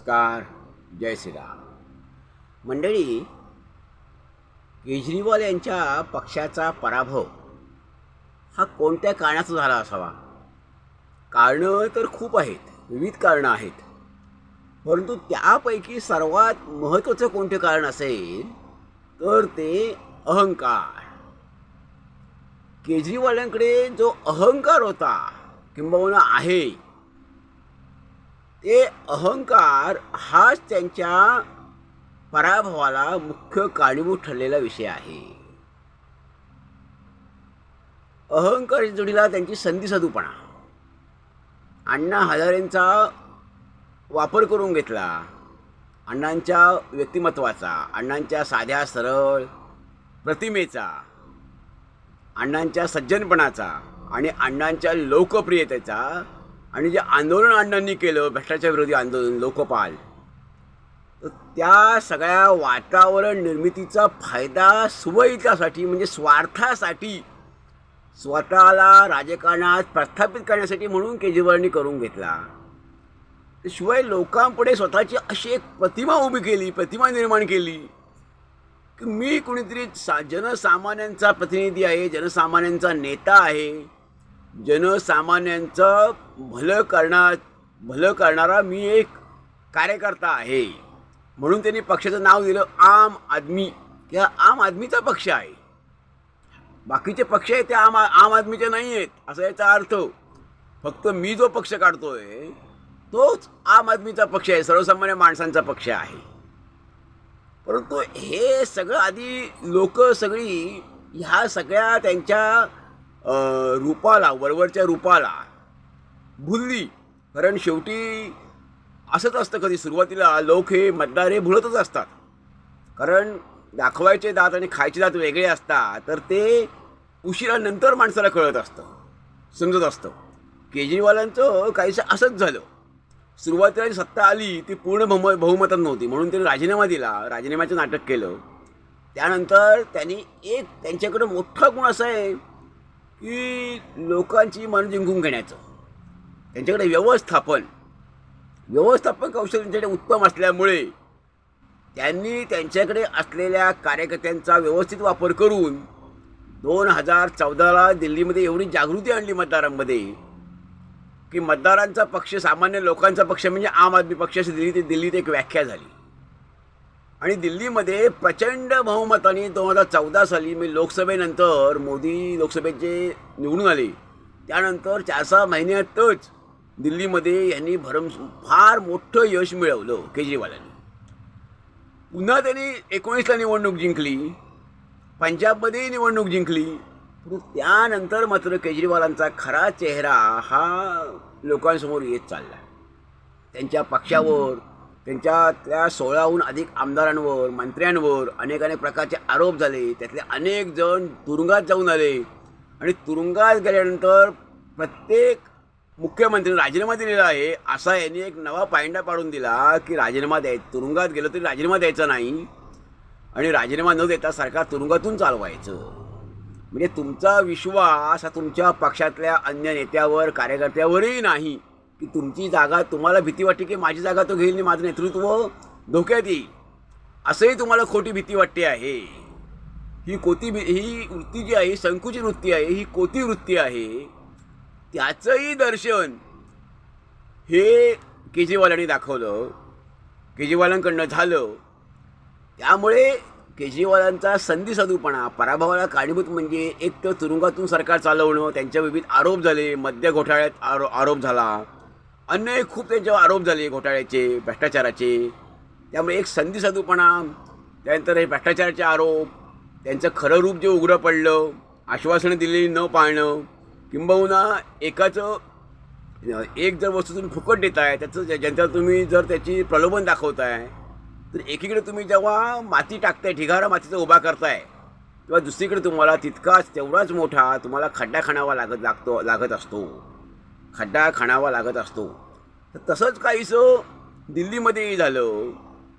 नमस्कार जय श्रीराम. मंडळी केजरीवाल यांच्या पक्षाचा पराभव हा कोणत्या कारणाचा झाला असावा? कारणं तर खूप आहेत विविध कारणं आहेत. परंतु त्यापैकी सर्वात महत्त्वाचं कोणते कारण असेल तर ते अहंकार. केजरीवालांकडे जो अहंकार होता किंबहुना आहे ते अहंकार हाच त्यांच्या पराभवाला मुख्य कारणीभूत ठरलेला विषय आहे. अहंकार जोडीला त्यांची संधिसाधूपणा. अण्णा हजारेंचा वापर करून घेतला. अण्णांच्या व्यक्तिमत्वाचा अण्णांच्या साध्या सरळ प्रतिमेचा अण्णांच्या सज्जनपणाचा आणि अण्णांच्या लोकप्रियतेचा आणि जे आंदोलन अण्णांनी केलं भ्रष्टाचारविरोधी आंदोलन लोकपाल तर त्या सगळ्या वातावरण निर्मितीचा फायदा सुवयितासाठी म्हणजे स्वार्थासाठी स्वतःला राजकारणात प्रस्थापित करण्यासाठी म्हणून केजरीवालांनी करून घेतला. शिवाय लोकांपुढे स्वतःची अशी एक प्रतिमा उभी केली प्रतिमा निर्माण केली की मी कुणीतरी सा जनसामान्यांचा प्रतिनिधी आहे जनसामान्यांचा नेता आहे जनसामान्यांचं भलं करणार भलं करणारा मी एक कार्यकर्ता आहे. म्हणून त्यांनी पक्षाचं नाव दिलं आम आदमी. किंवा आम आदमीचा पक्ष आहे. बाकीचे पक्ष आहेत ते आम आम आदमीचे नाही आहेत असा याचा अर्थ. फक्त मी जो पक्ष काढतोय तोच आम आदमीचा पक्ष आहे सर्वसामान्य माणसांचा पक्ष आहे. परंतु हे सगळं आधी लोक सगळी ह्या सगळ्या त्यांच्या रूपाला वरवरच्या रूपाला भुलली. कारण शेवटी असंच असतं कधी सुरुवातीला लोक हे मतदार हे भुलतच असतात. कारण दाखवायचे दात आणि खायचे दात वेगळे असतात तर ते उशिरानंतर माणसाला कळत असतं समजत असतं. केजरीवालांचं काहीसं असंच झालं. सुरुवातीला जी सत्ता आली ती पूर्ण बहुम बहुमतात नव्हती. म्हणून त्यांनी राजीनामा दिला. राजीनाम्याचं नाटक केलं. त्यानंतर त्यांनी एक त्यांच्याकडं मोठा गुण असा आहे की लोकांची मन जिंकून घेण्याचं. त्यांच्याकडे व्यवस्थापन व्यवस्थापन कौशल्य त्यांच्याकडे उत्तम असल्यामुळे त्यांनी त्यांच्याकडे असलेल्या कार्यकर्त्यांचा व्यवस्थित वापर करून दोन हजार चौदाला दिल्लीमध्ये एवढी जागृती आणली मतदारांमध्ये की मतदारांचा पक्ष सामान्य लोकांचा पक्ष म्हणजे आम आदमी पक्ष अशी ते दिल्लीत एक व्याख्या झाली. आणि दिल्लीमध्ये प्रचंड बहुमताने दोन हजार चौदा साली मी लोकसभेनंतर मोदी लोकसभेचे निवडून आले त्यानंतर चार सहा महिन्यातच दिल्लीमध्ये यांनी भरम फार मोठं यश मिळवलं केजरीवालांनी. पुन्हा त्यांनी एकोणीसला निवडणूक जिंकली पंजाबमध्येही निवडणूक जिंकली त्यानंतर मात्र केजरीवालांचा खरा चेहरा हा लोकांसमोर येत चालला. त्यांच्या पक्षावर त्यांच्या त्या सोळाहून अधिक आमदारांवर मंत्र्यांवर अनेक अनेक प्रकारचे आरोप झाले. त्यातले अनेक जण तुरुंगात जाऊन आले. आणि तुरुंगात गेल्यानंतर प्रत्येक मुख्यमंत्री राजीनामा दिलेला आहे. असा यांनी एक नवा पायंडा पाडून दिला की राजीनामा द्याय तुरुंगात गेलं तरी राजीनामा द्यायचा नाही. आणि राजीनामा न देता सरकार तुरुंगातून चालवायचं. म्हणजे तुमचा विश्वास हा तुमच्या पक्षातल्या अन्य नेत्यावर कार्यकर्त्यावरही नाही. की तुमची जागा तुम्हाला भीती वाटते की माझी जागा तो घेईल आणि माझं नेतृत्व धोक्यात येईल. असंही तुम्हाला खोटी भीती वाटते आहे. ही कोती भी- ही वृत्ती जी आहे ही संकुचित वृत्ती आहे ही कोती वृत्ती आहे. त्याचंही दर्शन. हे केजरीवालांनी दाखवलं. केजरीवालांकडनं झालं. त्यामुळे केजरीवालांचा संधीसाधूपणा पराभवाला कारणीभूत म्हणजे एक तर तुरुंगातून सरकार चालवणं त्यांच्या विविध आरोप झाले मद्य घोटाळ्यात आरो आरोप झाला. अन्य खूप त्यांच्यावर आरोप झाले घोटाळ्याचे भ्रष्टाचाराचे. त्यामुळे एक संधीसाधूपणा त्यानंतर हे भ्रष्टाचाराचे आरोप त्यांचं खरं रूप जे उघडं पडलं आश्वासनं दिलेली न पाळणं किंबहुना एकाचं एक जर वस्तू तुम्ही फुकट देताय त्याचं ज्या- तुम्ही जर त्याची प्रलोभन दाखवताय तर एकीकडे तुम्ही जेव्हा माती टाकताय ढिगारा मातीचा उभा करताय तेव्हा दुसरीकडे तुम्हाला तितकाच तेवढाच मोठा तुम्हाला खड्डा खाणावा लागत लागतो लागत असतो. खड्डा खाणावा लागत असतो. तर तसंच काहीसं दिल्लीमध्येही झालं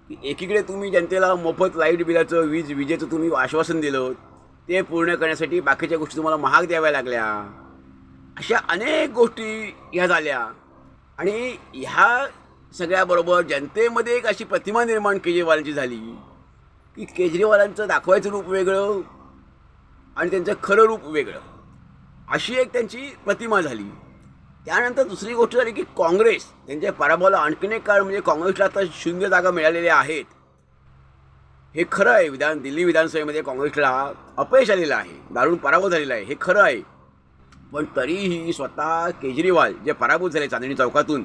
की एकीकडे तुम्ही जनतेला मोफत लाइट बिलाचं वीज विजेचं तुम्ही आश्वासन दिलं ते पूर्ण करण्यासाठी बाकीच्या गोष्टी तुम्हाला महाग द्याव्या लागल्या. अशा अनेक गोष्टी ह्या झाल्या. आणि ह्या सगळ्याबरोबर जनतेमध्ये एक अशी प्रतिमा निर्माण केजरीवालांची झाली की केजरीवालांचं दाखवायचं रूप वेगळं आणि त्यांचं खरं रूप वेगळं. अशी एक त्यांची प्रतिमा झाली. त्यानंतर दुसरी गोष्ट झाली की काँग्रेस त्यांच्या पराभवाला आणखीन एक कारण म्हणजे काँग्रेसला आता शून्य जागा मिळालेल्या आहेत. हे खरं आहे. विधान दिल्ली विधानसभेमध्ये काँग्रेसला अपयश आलेलं आहे. दारुण पराभव झालेला आहे. हे खरं आहे. पण तरीही स्वतः केजरीवाल जे पराभूत झाले चांदणी चौकातून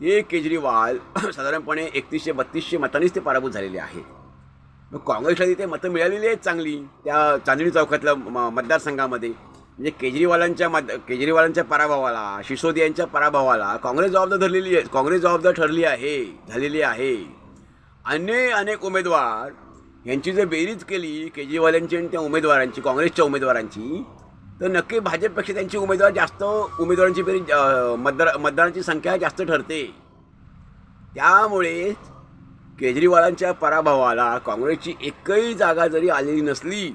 ते केजरीवाल साधारणपणे एकतीसशे बत्तीसशे मतांनीच ते पराभूत झालेले आहेत मग काँग्रेसला तिथे मतं मिळालेली आहेत चांगली त्या चांदणी चौकातल्या म- मतदारसंघामध्ये. म्हणजे केजरीवालांच्या मत केजरीवालांच्या पराभवाला सिसोदियांच्या पराभवाला काँग्रेस जबाबदार धरलेली आहे काँग्रेस जबाबदार ठरली आहे झालेली आहे. अनेक अनेक उमेदवार यांची जर बेरीज केली केजरीवालांची आणि त्या उमेदवारांची काँग्रेसच्या उमेदवारांची तर नक्की भाजपपेक्षा त्यांची उमेदवार जास्त उमेदवारांची बेरी मतदार मतदारांची संख्या जास्त ठरते. त्यामुळे केजरीवालांच्या पराभवाला काँग्रेसची एकही जागा जरी आलेली नसली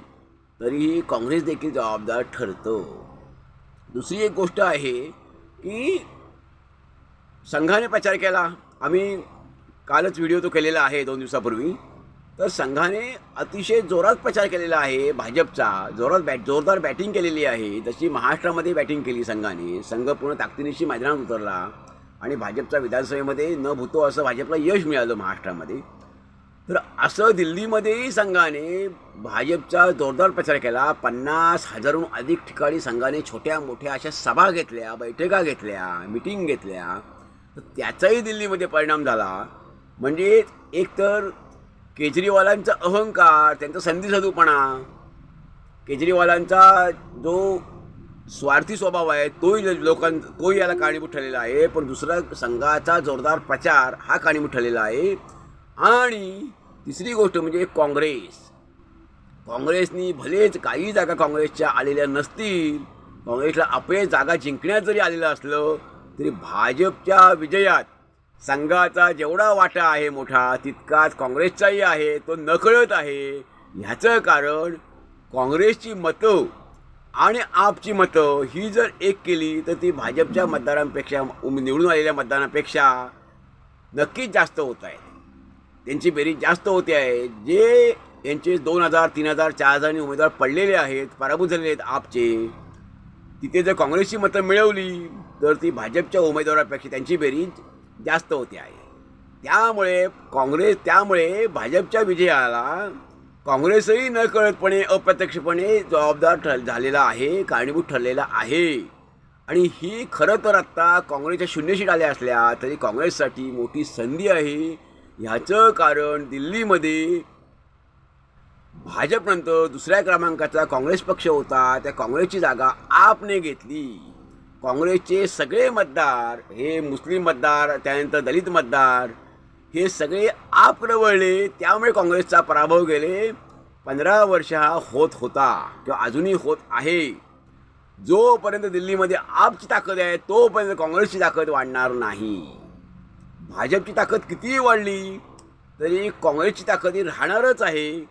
तरीही काँग्रेस देखील जबाबदार ठरतं. दुसरी एक गोष्ट आहे की संघाने प्रचार केला. आम्ही कालच व्हिडिओ तो केलेला आहे दोन दिवसापूर्वी. तर संघाने अतिशय जोरात प्रचार केलेला आहे भाजपचा. जोरात बॅट जोरदार बॅटिंग केलेली आहे. जशी महाराष्ट्रामध्ये बॅटिंग केली संघाने. संघ पूर्ण ताकदीनिशी मैदानात उतरला आणि भाजपच्या विधानसभेमध्ये न भूतो असं भाजपला यश मिळालं महाराष्ट्रामध्ये. तर असं दिल्लीमध्येही संघाने भाजपचा जोरदार प्रचार केला. पन्नास हजारहून अधिक ठिकाणी संघाने छोट्या मोठ्या अशा सभा घेतल्या बैठका घेतल्या मिटिंग घेतल्या. तर त्याचाही दिल्लीमध्ये परिणाम झाला. म्हणजे एकतर केजरीवालांचा अहंकार त्यांचा संधीसाधूपणा केजरीवालांचा जो स्वार्थी स्वभाव आहे तोही लोकां तोही याला कारणीभूत ठरलेला आहे. पण दुसरा संघाचा जोरदार प्रचार हा कारणीभूत ठरलेला आहे. आणि तिसरी गोष्ट म्हणजे काँग्रेस. काँग्रेसनी भलेच काही जागा काँग्रेसच्या आलेल्या नसतील काँग्रेसला अपयश जागा जिंकण्यात जरी आलेलं असलं तरी भाजपच्या विजयात संघाचा जेवढा वाटा आहे मोठा तितकाच काँग्रेसचाही आहे तो नकळत आहे. ह्याचं कारण काँग्रेसची मतं आणि आपची मतं ही जर एक केली तर ती भाजपच्या मतदारांपेक्षा उम- निवडून आलेल्या मतदारांपेक्षा नक्कीच जास्त होत आहे. त्यांची बेरीज जास्त होते आहे. जे यांचे दोन हजार तीन हजार चार हजारांनी उमेदवार पडलेले आहेत पराभूत झालेले आहेत आपचे तिथे जर काँग्रेसची मतं मिळवली तर ती भाजपच्या उमेदवारापेक्षा त्यांची बेरीज जास्त होते आहे. त्यामुळे काँग्रेस त्यामुळे भाजपच्या विजयाला काँग्रेसही न कळतपणे अप्रत्यक्षपणे जबाबदार ठर झालेला आहे कारणीभूत ठरलेला आहे. आणि ही खरं तर आत्ता काँग्रेसच्या शून्यशीट आल्या असल्या तरी काँग्रेससाठी मोठी संधी आहे. ह्याचं कारण दिल्लीमध्ये भाजपनंतर दुसऱ्या क्रमांकाचा काँग्रेस पक्ष होता. त्या काँग्रेसची जागा आपने घेतली. काँग्रेसचे सगळे मतदार हे मुस्लिम मतदार त्यानंतर दलित मतदार हे सगळे आपकडे वळले त्यामुळे काँग्रेसचा पराभव गेले. पंधरा वर्ष हा होत होता किंवा अजूनही होत आहे. जोपर्यंत दिल्लीमध्ये आपची ताकद आहे तोपर्यंत काँग्रेसची ताकद वाढणार नाही. भाजपची ताकद कितीही वाढली तरी काँग्रेसची ताकद ही राहणारच आहे.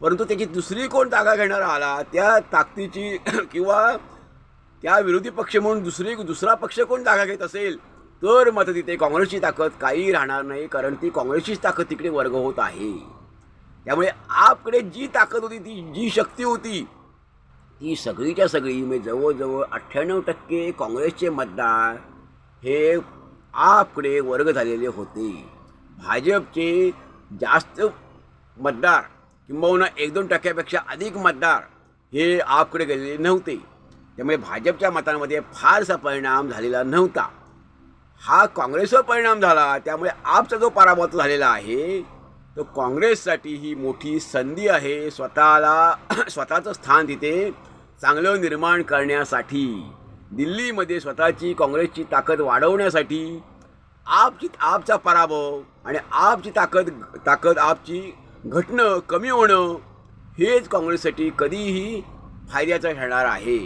परंतु त्याची दुसरी कोण जागा घेणार आला त्या ताकदीची किंवा त्या विरोधी पक्ष म्हणून दुसरी दुसरा पक्ष कोण जागा घेत असेल? तर मात्र तिथे काँग्रेसची ताकद काही राहणार नाही कारण ती काँग्रेसचीच ताकद तिकडे वर्ग होत आहे. त्यामुळे आपकडे जी ताकद होती ती जी शक्ती होती ती सगळीच्या सगळी म्हणजे जवळजवळ अठ्ठ्याण्णव टक्के काँग्रेसचे मतदार हे आपकडे वर्ग झालेले होते. भाजपचे जास्त मतदार किंबहुना एक दोन टक्क्यापेक्षा अधिक मतदार हे आपकडे गेलेले नव्हते. त्यामुळे भाजपच्या मतांमध्ये फारसा परिणाम झालेला नव्हता. हा काँग्रेसवर परिणाम झाला. त्यामुळे आपचा जो पराभव झालेला आहे तो काँग्रेससाठी ही मोठी संधी आहे. स्वतःला स्वतःचं स्थान तिथे चांगलं निर्माण करण्यासाठी दिल्लीमध्ये स्वतःची काँग्रेसची ताकद वाढवण्यासाठी आपची आपचा पराभव आणि आपची ताकद ताकद आपची घटणं कमी होणं हेच काँग्रेससाठी कधीही फायद्याचं ठरणार आहे.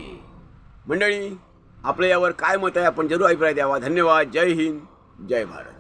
मंडळी आपलं यावर काय मत आहे आपण जरूर अभिप्राय द्यावा. धन्यवाद. जय हिंद. जय भारत.